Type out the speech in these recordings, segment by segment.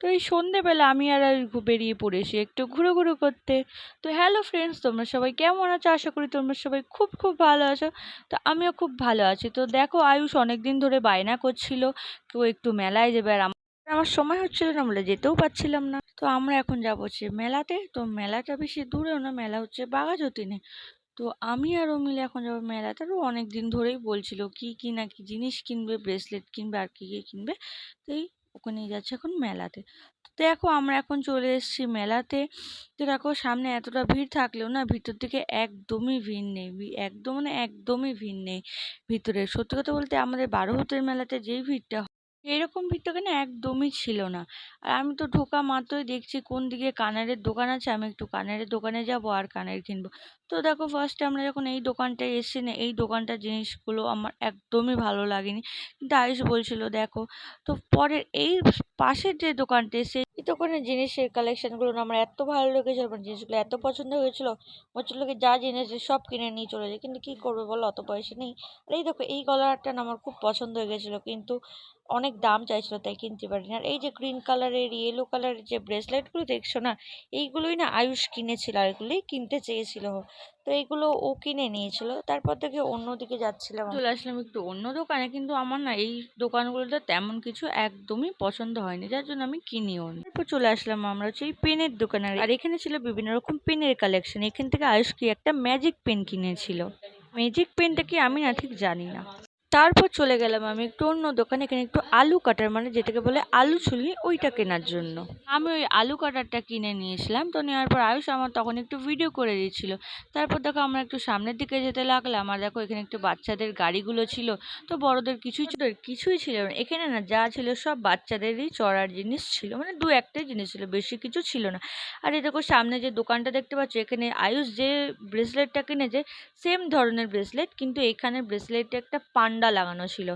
তো এই সন্ধেবেলা আমি আর আর বেরিয়ে পড়েছি একটু ঘুরো ঘুরো করতে। তো হ্যালো ফ্রেন্ডস তোমরা সবাই কেমন আছো? আশা করি তোমরা সবাই খুব খুব ভালো আছো। তো আমিও খুব ভালো আছি। তো দেখো আয়ুষ অনেক দিন ধরে বায়না করছিল, কেউ একটু মেলায় যাবে আর আমার আমার সময় হচ্ছিল না বলে যেতেও পারছিলাম না। তো আমরা এখন যাব হচ্ছে মেলাতে। তো মেলাটা বেশি দূরেও না, মেলা হচ্ছে বাঘাযতীনে। তো আমি আর ও মিলে এখন যাব মেলাতে। আরও অনেক দিন ধরেই বলছিল, কি কি না কি জিনিস কিনবে ব্রেসলেট কিনবে আর কি কি কিনবে। তো এই ওকে নিয়ে যাচ্ছে এখন মেলাতে। তো দেখো আমরা এখন চলে এসেছি মেলাতে। তো দেখো সামনে এতটা ভিড় থাকলেও না ভিতর দিকে একদমই ভিড় নেই। একদম মানে একদমই ভিড় নেই ভিতরে। সত্যি কথা বলতে আমাদের বারো হাতের মেলাতে যেই ভিড়টা এরকম ভিড়টা না একদমই ছিল না। আর আমি তো ঢোকা মাত্রই দেখছি কোন দিকে কানারের দোকান আছে, আমি একটু কানারের দোকানে যাব আর কানের কিনবো। তো দেখো ফার্স্টে আমরা যখন এই দোকানটায় এসেছি না, এই দোকানটার জিনিসগুলো আমার একদমই ভালো লাগেনি। কিন্তু আয়ুষ বলছিল, দেখো, তো পরের এই পাশের যে দোকানটা এসে সেই দোকানের জিনিসের কালেকশানগুলো আমার এত ভালো লেগেছে আমার জিনিসগুলো এত পছন্দ হয়েছিল হচ্ছিল কি যা জিনিস সব কিনে নিয়ে চলে যায় কিন্তু কী করবে বলো, অত পয়সা নেই। আর এই দেখো, এই গলারটা আমার খুব পছন্দ হয়ে গেছিল, কিন্তু অনেক দাম চাইছিল তাই কিনতে পারিনি। আর এই যে গ্রিন কালারের ইয়েলো কালারের যে ব্রেসলেটগুলো দেখছ না, এইগুলোই না আয়ুষ কিনেছিল আর এগুলোই কিনতে চেয়েছিল। তো এইগুলো ও কিনে নিয়েছিল। তারপর থেকে অন্যদিকে যাচ্ছিলাম চলে আসলাম একটু অন্য দোকানে, কিন্তু আমার না এই দোকানগুলোতে তেমন কিছু একদমই পছন্দ হয়নি, যার জন্য আমি কিনিও নি। তারপর চলে আসলাম আমরা হচ্ছে এই পেনের দোকানে। আর এখানে ছিল বিভিন্ন রকম পেনের কালেকশন এখান থেকে আয়ুষ কি একটা ম্যাজিক পেন কিনেছিল? ম্যাজিক পেনটা কি আমি না ঠিক জানি না। তারপর চলে গেলাম আমি একটু অন্য দোকানে, এখানে একটু আলু কাটার মানে যেটাকে বলে আলু ছুলি, ওইটা কেনার জন্য। আমি ওই আলু কাটারটা কিনে নিয়েছিলাম তো নেওয়ার পর আয়ুষ আমার তখন একটু ভিডিও করে দিচ্ছিল তারপর দেখো আমরা একটু সামনের দিকে যেতে লাগলাম, আর দেখো এখানে একটু বাচ্চাদের গাড়িগুলো ছিল, তো বড়দের কিছুই ছিল কিছুই ছিল না। এখানে না যা ছিল সব বাচ্চাদেরই চড়ার জিনিস ছিল মানে দু একটাই জিনিস ছিল, বেশি কিছু ছিল না। আর এই দেখো সামনে যে দোকানটা দেখতে পাচ্ছ, এখানে আয়ুষ যে ব্রেসলেটটা কিনেছে সেম ধরনের ব্রেসলেট কিন্তু এখানে ব্রেসলেটটা একটা পান্ডা লাগানো ছিল।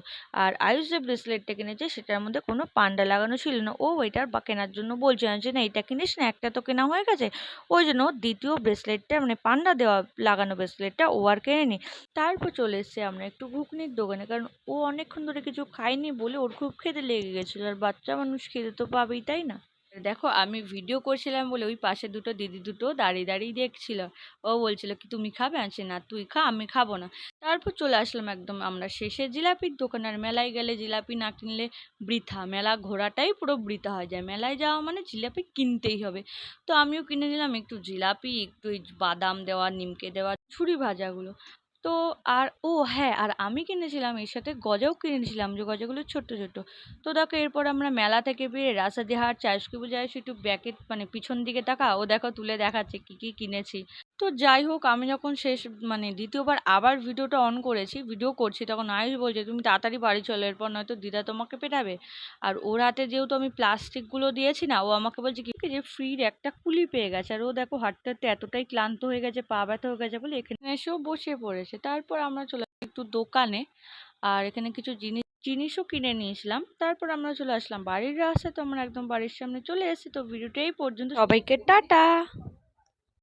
আর আয়ুষ যে ব্রেসলেটটা কিনেছে, সেটার মধ্যে কোনো পান্ডা লাগানো ছিল না। ও ওইটার বা কেনার জন্য বলছে না যে, না, এটা কিনিস না, একটা তো কেনা হয়ে গেছে। ওই জন্য দ্বিতীয় ব্রেসলেটটা মানে পান্ডা দেওয়া, লাগানো ব্রেসলেটটা ও আর কেনে নি তারপর চলে এসেছি আমরা একটু ঘুগনির দোকানে, কারণ ও অনেকক্ষণ ধরে কিছু খায়নি বলে ওর খুব খেতে লেগে গেছিল। আর বাচ্চা মানুষ খেতে তো পাবেই, তাই না? দেখো আমি ভিডিও করছিলাম বলে ওই পাশে দুটো দিদি দুটো দাঁড়িয়ে দাঁড়িয়ে দেখছিল। ও বলছিল কি, তুমি খাবে? আছে না, তুই খা, আমি খাব না। তারপর চলে আসলাম একদম আমরা শেষে জিলাপির দোকান। আর মেলায় গেলে জিলাপি না কিনলে বৃথা। মেলা ঘোরাটাই পুরো বৃথা হয়ে যায়। মেলায় যাওয়া মানে জিলাপি কিনতেই হবে। তো আমিও কিনে নিলাম একটু জিলাপি, একটু বাদাম দেওয়া, নিমকে দেওয়া, ছুরি ভাজাগুলো। তো আর, ও হ্যাঁ আর আমি কিনেছিলাম, এর সাথে গজাও কিনেছিলাম যে গজাগুলো ছোট্ট ছোট্ট। তো দেখো, এরপর আমরা মেলা থেকে বেরিয়ে রাস্তাদি হাট চাষকি পূজায় এসে একটু ব্যাকেট মানে পিছন দিকে তাকা ও দেখো তুলে দেখাচ্ছে কী কী কিনেছি। তো যাই হোক, আমি যখন শেষ মানে দ্বিতীয়বার আবার ভিডিওটা অন করেছি, ভিডিও করছি, তখন আয়ুষ বলছে, তুমি তাড়াতাড়ি বাড়ি চলো, এরপর নয়তো দিদা তোমাকে পেটাবে। আর ওর হাতে যেহেতু আমি প্লাস্টিকগুলো দিয়েছি না, ও আমাকে বলছে কি যে ফ্রির একটা কুলি পেয়ে গেছে। আর ও দেখো, হাঁটতে হাঁটতে এতটাই ক্লান্ত হয়ে গেছে, পা ব্যথা হয়ে গেছে বলে এখানে এসেও বসে পড়েছে। তারপর আমরা চলে একটু দোকানে। আর এখানে কিছু জিনিস, জিনিসও কিনে নিয়েছিলাম। তারপর আমরা চলে আসলাম বাড়ির রাস্তায়। তো আমরা একদম বাড়ির সামনে চলে এসেছি। তো ভিডিওটা এই পর্যন্ত। সবাইকে টাটা!